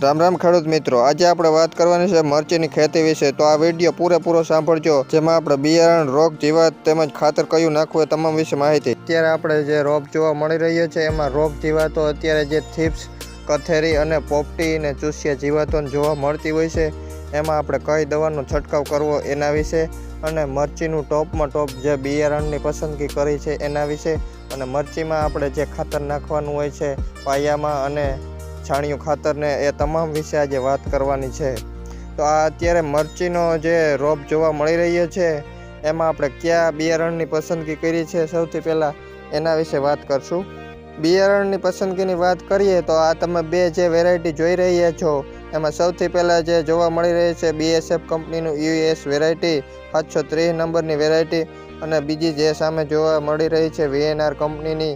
રામ રામ ખેડૂત મિત્રો, આજે આપણે વાત કરવાની છે મરચીની ખેતી વિશે. તો આ વીડિયો પૂરેપૂરો સાંભળજો, જેમાં આપણે બિયારણ, રોગ, જીવાત તેમજ ખાતર કયું નાખવું એ તમામ વિશે માહિતી. અત્યારે આપણે જે રોગ જોવા મળી રહ્યો છે, એમાં રોગ, જીવાતો, અત્યારે જે થીપ્સ, કથેરી અને પોપટી અને ચૂસિયા જીવાતોને જોવા મળતી હોય છે, એમાં આપણે કઈ દવાનો છંટકાવ કરવો એના વિશે અને મરચીનું ટોપમાં ટોપ જે બિયારણની પસંદગી કરી છે એના વિશે. અને મરચીમાં આપણે જે ખાતર નાખવાનું હોય છે, પાયામાં અને છાણિયું ખાતરને એ તમામ વિશે આજે વાત કરવાની છે. તો આ અત્યારે મરચીનો જે રોપ જોવા મળી રહ્યો છે, એમાં આપણે કયા બિયારણની પસંદગી કરી છે સૌથી પહેલાં એના વિશે વાત કરશું. બિયારણની પસંદગીની વાત કરીએ તો આ તમે બે જે વેરાયટી જોઈ રહ્યા છો, એમાં સૌથી પહેલાં જે જોવા મળી રહી છે બીએસએફ કંપનીનું યુએસ વેરાયટી સાતસો ત્રીસ નંબરની વેરાયટી અને બીજી જે સામે જોવા મળી રહી છે વીએનઆર કંપનીની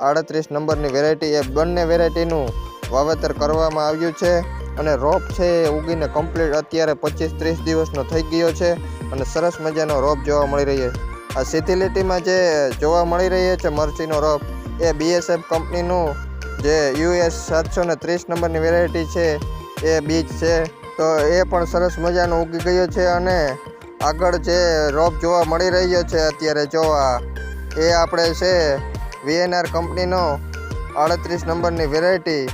આડત્રીસ નંબરની વેરાયટી એ બંને વેરાયટીનું વાવેતર કરવામાં આવ્યું છે અને રોપ છે એ ઉગીને કમ્પ્લીટ અત્યારે પચીસ ત્રીસ દિવસનો થઈ ગયો છે અને સરસ મજાનો રોપ જોવા મળી રહ્યો છે. આ સિથિલિટીમાં જે જોવા મળી રહ્યો છે મરચીનો રોપ, એ બીએસએફ કંપનીનું જે યુએસ સાતસો ને ત્રીસ નંબરની વેરાયટી છે, એ બીજ છે. તો એ પણ સરસ મજાનો ઉગી ગયો છે અને આગળ જે રોપ જોવા મળી રહ્યો છે અત્યારે જોવા એ આપણે છે વીએનઆર કંપનીનો આડત્રીસ નંબરની વેરાયટી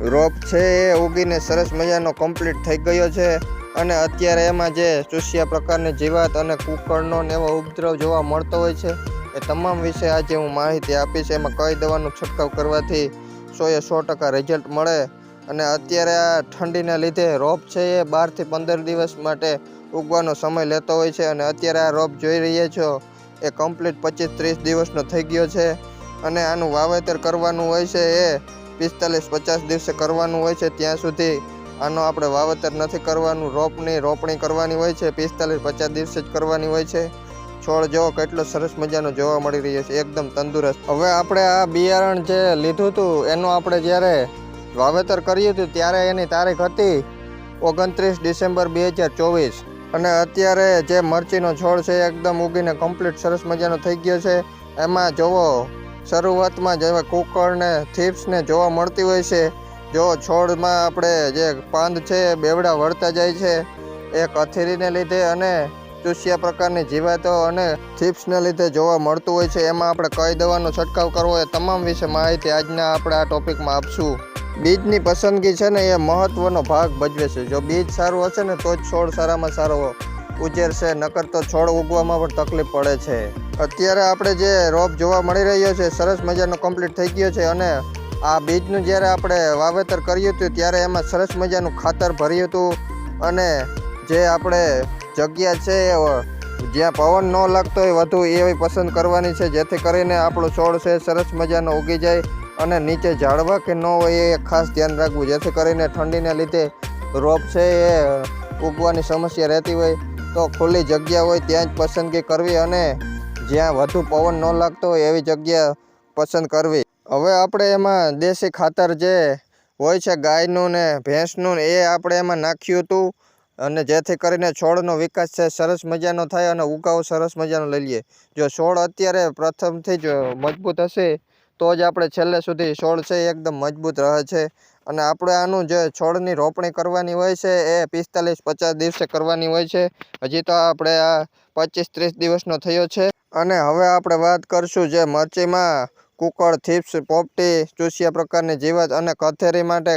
રોપ છે એ ઉગીને સરસ મજાનો કમ્પ્લીટ થઈ ગયો છે. અને અત્યારે એમાં જે ચૂસિયા પ્રકારની જીવાત અને કુકળનો ને એવો ઉપદ્રવ જોવા મળતો હોય છે, એ તમામ વિશે આજે હું માહિતી આપીશ. એમાં કઈ દવાનો છંટકાવ કરવાથી સો એ સો ટકા રિઝલ્ટ મળે. અને અત્યારે આ ઠંડીના લીધે રોપ છે એ બારથી પંદર દિવસ માટે ઉગવાનો સમય લેતો હોય છે. અને અત્યારે આ રોપ જોઈ રહ્યા છો, એ કમ્પ્લીટ પચીસ ત્રીસ દિવસનો થઈ ગયો છે. અને આનું વાવેતર કરવાનું હોય છે એ પિસ્તાલીસ પચાસ દિવસે કરવાનું હોય છે, ત્યાં સુધી આનો આપણે વાવેતર નથી કરવાનું. રોપની રોપણી કરવાની હોય છે, પિસ્તાલીસ પચાસ દિવસે જ કરવાની હોય છે. છોડ જો કેટલો સરસ મજાનો જોવા મળી રહ્યો છે, એકદમ તંદુરસ્ત. હવે આપણે આ બિયારણ જે લીધું હતું, એનું આપણે જ્યારે વાવેતર કર્યું હતું, ત્યારે એની તારીખ હતી ઓગણત્રીસ ડિસેમ્બર બે હજાર ચોવીસ. અને અત્યારે જે મરચીનો છોડ છે એકદમ ઉગીને કમ્પ્લીટ સરસ મજાનો થઈ ગયો છે. એમાં જોવો શરૂઆતમાં જેવા કુકળ ને થીપ્સ જોવા મળતી હોય છે, જો છોડમાં આપણે જે પાંદ છે, બેવડા વળતા જાય છે એ કથેરીને લીધે અને ચૂસ્યા પ્રકારની જીવાતો અને થીપ્સને લીધે જોવા મળતું હોય છે, એમાં આપણે કઈ દવાનો છંટકાવ કરવો એ તમામ વિશે માહિતી આજના આપણે આ ટોપિકમાં આપશું. બીજની પસંદગી છે ને એ મહત્વનો ભાગ ભજવે છે. જો બીજ સારું હશે ને, તો જ છોડ સારામાં સારો ઉછેરશે, નકર તો છોડ ઉગવામાં પણ તકલીફ પડે છે. અત્યારે આપણે જે રોપ જોવા મળી રહ્યો છે, સરસ મજાનો કમ્પ્લીટ થઈ ગયો છે અને આ બીજનું જ્યારે આપણે વાવેતર કર્યું હતું, ત્યારે એમાં સરસ મજાનું ખાતર ભર્યું હતું અને જે આપણે જગ્યા છે, જ્યાં પવન ન લાગતો હોય વધુ એવી પસંદ કરવાની છે, જેથી કરીને આપણો છોડ છે, સરસ મજાનો ઉગી જાય અને નીચે ઝાડવા કે ન હોય એ ખાસ ધ્યાન રાખવું, જેથી કરીને ઠંડીને લીધે રોપ છે એ ઉગવાની સમસ્યા રહેતી હોય. તો ખુલ્લી જગ્યા હોય ત્યાં જ પસંદગી કરવી અને જ્યાં વધુ પવન ન લાગતો હોય એવી જગ્યા પસંદ કરવી. હવે આપણે એમાં દેશી ખાતર જે હોય છે, ગાયનું ને ભેંસનું, એ આપણે એમાં નાખ્યું હતું અને જેથી કરીને છોડનો વિકાસ છે, સરસ મજાનો થાય અને ઉગાવ સરસ મજાનો લઈ લઈએ. જો છોડ અત્યારે પ્રથમથી જ મજબૂત હશે, તો જ આપણે છેલ્લે સુધી છોડ છે એકદમ મજબૂત રહે છે. અને આપણે આનું જે છોડની રોપણી કરવાની હોય છે, એ પિસ્તાલીસ પચાસ દિવસે કરવાની હોય છે. હજી તો આપણે આ પચીસ ત્રીસ દિવસનો થયો છે. અને હવે આપણે વાત કરશું જે મરચીમાં કુકળ, થીપ્સ, પોપટી, ચૂસિયા પ્રકારની જીવાત અને કથેરી માટે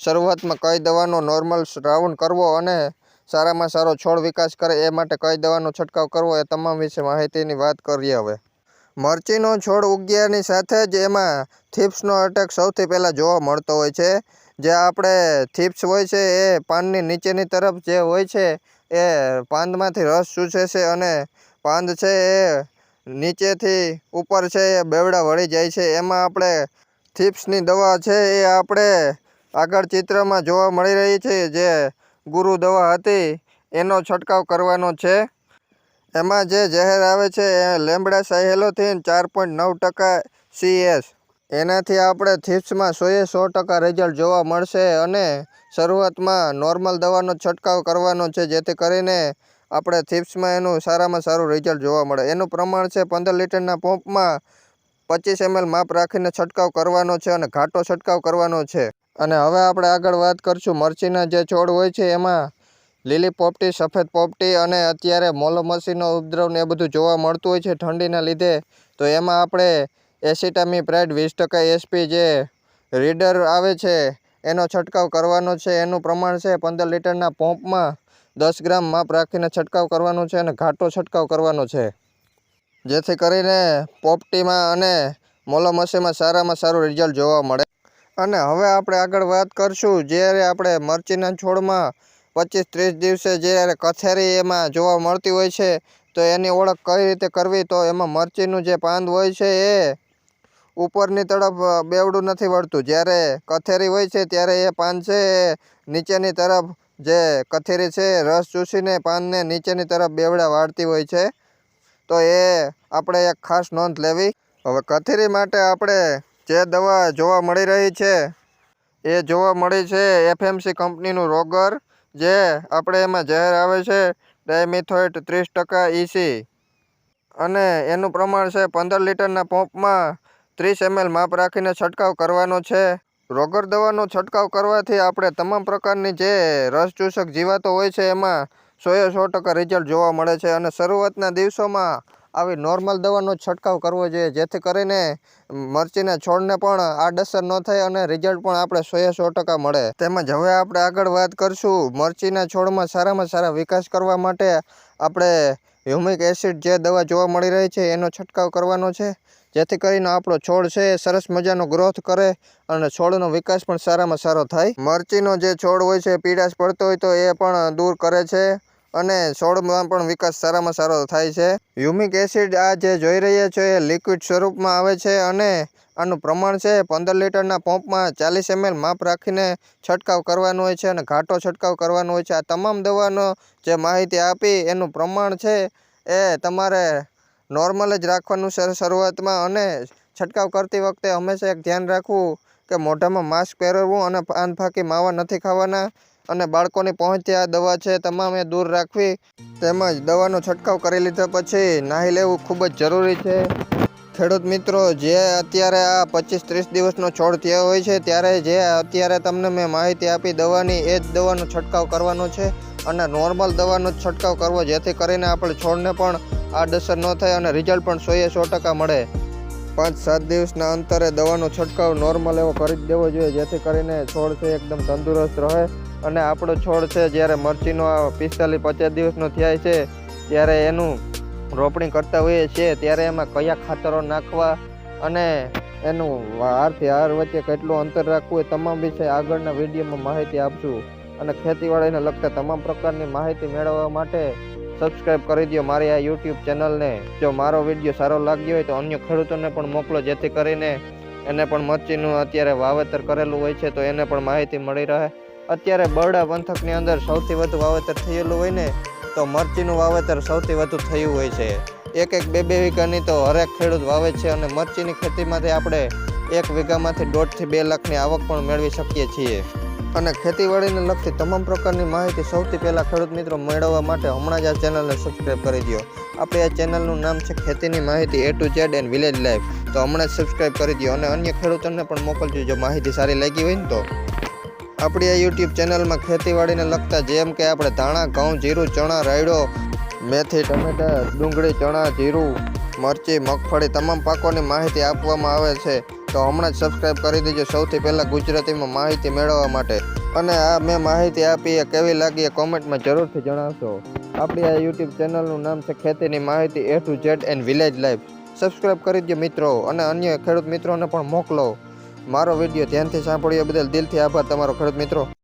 શરૂઆતમાં કઈ દવાનો નોર્મલ રાઉન્ડ કરવો અને સારામાં સારો છોડ વિકાસ કરે એ માટે કઈ દવાનો છંટકાવ કરવો એ તમામ વિશે માહિતીની વાત કરીએ હવે. મરચીનો છોડ ઉગ્યાની સાથે જ એમાં થીપ્સનો અટેક સૌથી પહેલાં જોવા મળતો હોય છે. જે આપણે થીપ્સ હોય છે, એ પાનની નીચેની તરફ જે હોય છે, એ પાંદમાંથી રસ ચૂસે છે અને પાંદ છે એ નીચેથી ઉપર છે, એ બેવડા વળી જાય છે. એમાં આપણે થીપ્સની દવા છે એ આપણે આગળ ચિત્રમાં જોવા મળી રહી છે. જે ગુરુ દવા હતી, એનો છંટકાવ કરવાનો છે. એમાં જે ઝેર આવે છે એ લેમડા સાયહેલોથીન ચાર પોઈન્ટ નવ ટકા સીએસ. એનાથી આપણે થીપ્સમાં સોએ સો ટકા રિઝલ્ટ જોવા મળશે અને શરૂઆતમાં નોર્મલ દવાનો છંટકાવ કરવાનો છે, જેથી કરીને આપણે થીપ્સમાં એનું સારામાં સારું રિઝલ્ટ જોવા મળે. એનું પ્રમાણ છે પંદર લીટરના પંપમાં પચીસ એમએલ માપ રાખીને છંટકાવ કરવાનો છે અને ઘાટો છંટકાવ કરવાનો છે. અને હવે આપણે આગળ વાત કરશું મરચીના જે છોડ હોય છે, એમાં લીલી પોપટી, સફેદ પોપટી અને અત્યારે મોલોમસીનો ઉપદ્રવ ને એ બધું જોવા મળતું હોય છે ઠંડીના લીધે. તો એમાં આપણે એસિટામી પ્રાઇડ વીસ ટકા એસપી જે રીડર આવે છે, એનો છંટકાવ કરવાનો છે. એનું પ્રમાણ છે પંદર લીટરના પંપમાં દસ ગ્રામ માપ રાખીને છંટકાવ કરવાનો છે અને ઘાટો છંટકાવ કરવાનો છે. જેથી કરીને પોપટીમાં અને મોલોમસીમાં સારામાં સારું રિઝલ્ટ જોવા મળે. અને હવે આપણે આગળ વાત કરશું. જ્યારે આપણે મરચીના છોડમાં પચીસ ત્રીસ દિવસે જ્યારે કથેરી એમાં જોવા મળતી હોય છે, તો એની ઓળખ કઈ રીતે કરવી, તો એમાં મરચીનું જે પાંદ હોય છે એ ઉપરની તરફ બેવડું નથી વળતું. જ્યારે કથેરી હોય છે, ત્યારે એ પાન છે એ નીચેની તરફ જે કથેરી છે, રસ ચૂસીને પાનને નીચેની તરફ બેવડા વાળતી હોય છે. તો એ આપણે એક ખાસ નોંધ લેવી. હવે કથેરી માટે આપણે જે દવા જોવા મળી રહી છે, એ જોવા મળી છે એફએમસી કંપનીનું રોગર. જે આપણે એમાં ઝેર આવે છે, ડાયમિથોઇટ ત્રીસ ટકા ઈસી અને એનું પ્રમાણ છે પંદર લીટરના પંપમાં ત્રીસ એમએલ માપ રાખીને છંટકાવ કરવાનો છે. રોગર દવાનો છંટકાવ કરવાથી આપણે તમામ પ્રકારની જે રસચૂષક જીવાતો હોય છે, એમાં સોએ સો ટકા રિઝલ્ટ જોવા મળે છે. અને શરૂઆતના દિવસોમાં આવી નોર્મલ દવાનો છંટકાવ કરવો જોઈએ. જેથી કરીને મરચીના છોડને પણ આડઅસર ન થાય અને રિઝલ્ટ પણ આપણે સોએ સો ટકા મળે. તેમજ હવે આપણે આગળ વાત કરશું મરચીના છોડમાં સારામાં સારા વિકાસ કરવા માટે આપણે હ્યુમિક એસિડ જે દવા જોવા મળી રહી છે એનો છંટકાવ કરવાનો છે. જેથી કરીને આપણો છોડ છે એ સરસ મજાનો ગ્રોથ કરે અને છોડનો વિકાસ પણ સારામાં સારો થાય. મરચીનો જે છોડ હોય છે પીડાશ પડતો હોય તો એ પણ દૂર કરે છે. અને છોડમાં પણ વિકાસ સારામાં સારો થાય છે. હ્યુમિક એસિડ આ જે જોઈ રહ્યા છો એ લિક્વિડ સ્વરૂપમાં આવે છે અને આનું પ્રમાણ છે પંદર લીટરના પંપમાં ચાલીસ એમએલ માપ રાખીને છંટકાવ કરવાનો હોય છે અને ઘાટો છંટકાવ કરવાનો હોય છે. આ તમામ દવાનો જે માહિતી આપી એનું પ્રમાણ છે એ તમારે નોર્મલ જ રાખવાનું છે શરૂઆતમાં અને છંટકાવ કરતી વખતે હંમેશા એક ધ્યાન રાખવું કે મોઢામાં માસ્ક પહેરવું અને પાન ફાંકી માવા નથી ખાવાના. અને બાળકોની પહોંચે આ દવા છે તમામે દૂર રાખવી તેમજ દવાનો છંટકાવ કરી લીધા પછી નાહી લેવું ખૂબ જ જરૂરી છે. ખેડૂત મિત્રો, જે અત્યારે આ પચીસ ત્રીસ દિવસનો છોડ થયો હોય છે, ત્યારે જે અત્યારે તમને મેં માહિતી આપી, દવાની એ જ દવાનો છંટકાવ કરવાનો છે અને નોર્મલ દવાનો છંટકાવ કરવો, જેથી કરીને આપણે છોડને પણ આડઅસર ન થાય અને રિઝલ્ટ પણ સોએ સો ટકા મળે. પાંચ સાત દિવસના અંતરે દવાનો છંટકાવ નોર્મલ એવો કરી જ દેવો જોઈએ, જેથી કરીને છોડ છે એકદમ તંદુરસ્ત રહે અને આપણો છોડ છે, જ્યારે મરચીનો આ પિસ્તાલીસ પચાસ દિવસનો થાય છે, ત્યારે એનું રોપણી કરતા હોઈએ છીએ, ત્યારે એમાં કયા ખાતરો નાખવા અને એનું હારથી હાર વચ્ચે કેટલું અંતર રાખવું એ તમામ વિશે આગળના વિડીયોમાં માહિતી આપશું. અને ખેતીવાડીને લગતા તમામ પ્રકારની માહિતી મેળવવા માટે સબસ્ક્રાઇબ કરી દો મારી આ યુટ્યુબ ચેનલને જો મારો વીડિયો સારો લાગ્યો હોય તો અન્ય ખેડૂતોને પણ મોકલો, જેથી કરીને એને પણ મરચીનું અત્યારે વાવેતર કરેલું હોય છે, તો એને પણ માહિતી મળી રહે. અત્યારે બરડા પંથકની અંદર સૌથી વધુ વાવેતર થયેલું હોય ને, તો મરચીનું વાવેતર સૌથી વધુ થયું હોય છે. એક એક બે બે વીઘાની તો હરેક ખેડૂત વાવે છે અને મરચીની ખેતીમાંથી આપણે એક વીઘામાંથી દોઢથી બે લાખની આવક પણ મેળવી શકીએ છીએ. અને ખેતીવાડીને લગતી તમામ પ્રકારની માહિતી સૌથી પહેલાં ખેડૂત મિત્રો મેળવવા માટે હમણાં જ આ ચેનલને સબસ્ક્રાઈબ કરી દો આપણે આ ચેનલનું નામ છે ખેતીની માહિતી A to Z and village life તો હમણાં જ સબસ્ક્રાઈબ કરી દો અને અન્ય ખેડૂતોને પણ મોકલજો જો માહિતી સારી લાગી હોય ને તો. આપણી આ યુટ્યુબ ચેનલમાં ખેતીવાડીને લગતા જેમ કે આપણે ધાણા, ઘઉં, જીરું, ચણા, રાયડો, મેથી, ટમેટા, ડુંગળી, ચણા, જીરું, મરચી, મગફળી તમામ પાકોની માહિતી આપવામાં આવે છે. તો હમણાં જ સબસ્ક્રાઈબ કરી દેજો સૌથી પહેલાં ગુજરાતીમાં માહિતી મેળવવા માટે. અને આ મેં માહિતી આપી એ કેવી લાગી એ કોમેન્ટમાં જરૂરથી જણાવશો. આપણી આ યુટ્યુબ ચેનલનું નામ છે ખેતીની માહિતી A to Z and village life subscribe કરી દો મિત્રો અને અન્ય ખેડૂત મિત્રોને પણ મોકલો. મારો વીડિયો ધ્યાનથી સાંભળ્યો બદલ દિલથી આભાર તમારો ખેડૂત મિત્રો.